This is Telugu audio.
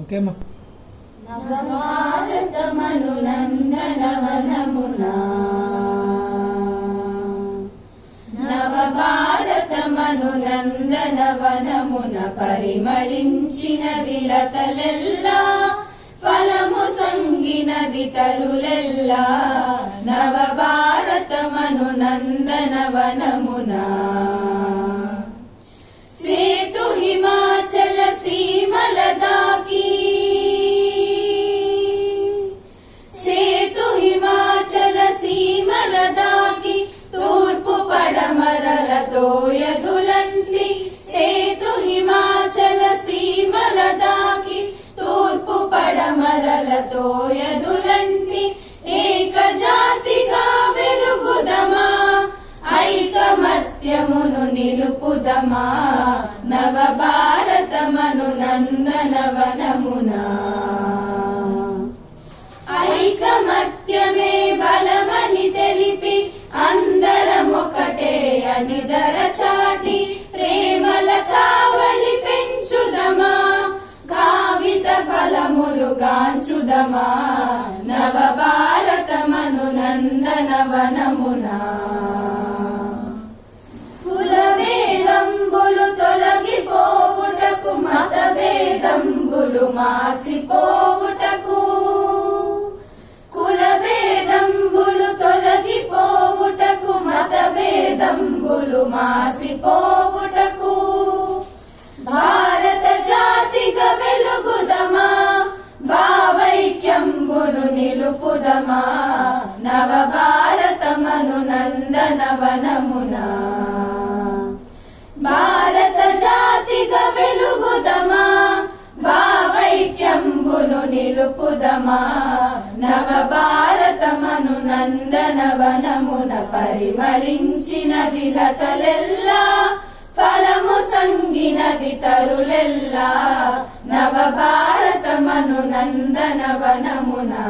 ఓకేమ్మా. నవభారతమను నవభారతమనునందనవనమునా. నవభారతమనునందనవనమున పరిమళించినది లతలెల్లా ఫలము సంగినది తరులెల్లా నవభారతమను నవభారతమనునందనవనమునా. సేతు హిమాచల సీమలదా దాగి తూర్పు పడమరలతో యధులంటి సేతు హిమాచల సీమల దాగి తూర్పు పడమరలతో యధులంటి ఏక జాతిగా వెలుగుదమా ఐకమత్యమును నిలుపుదమా నవ భారతమను నందనవనమునా ఐకమత్యమే అందరమొకటే దర చాటి ప్రేమల కావలి పెంచుదమా? కావిత ఫలములు గాంచుదమా? నవ భారతమను కుల కులభేదంబులు తొలగిపోవుటకు మత భేదంబులు మాసిపోవుటకు భారత జాతిగా వెలుగుదమా? భావైక్యంబును నిలుపుదమా? నవ భారతమను నందనవనమునా భారత జాతిగా వెలుగుదమా? భావైక్యంబును నిలుపుదమా? నవ భారతమను వనమున పరిమళించినది లతలెల్లా ఫలము సంగినది తరులెల్లా నవ భారతమను నందన వనమునా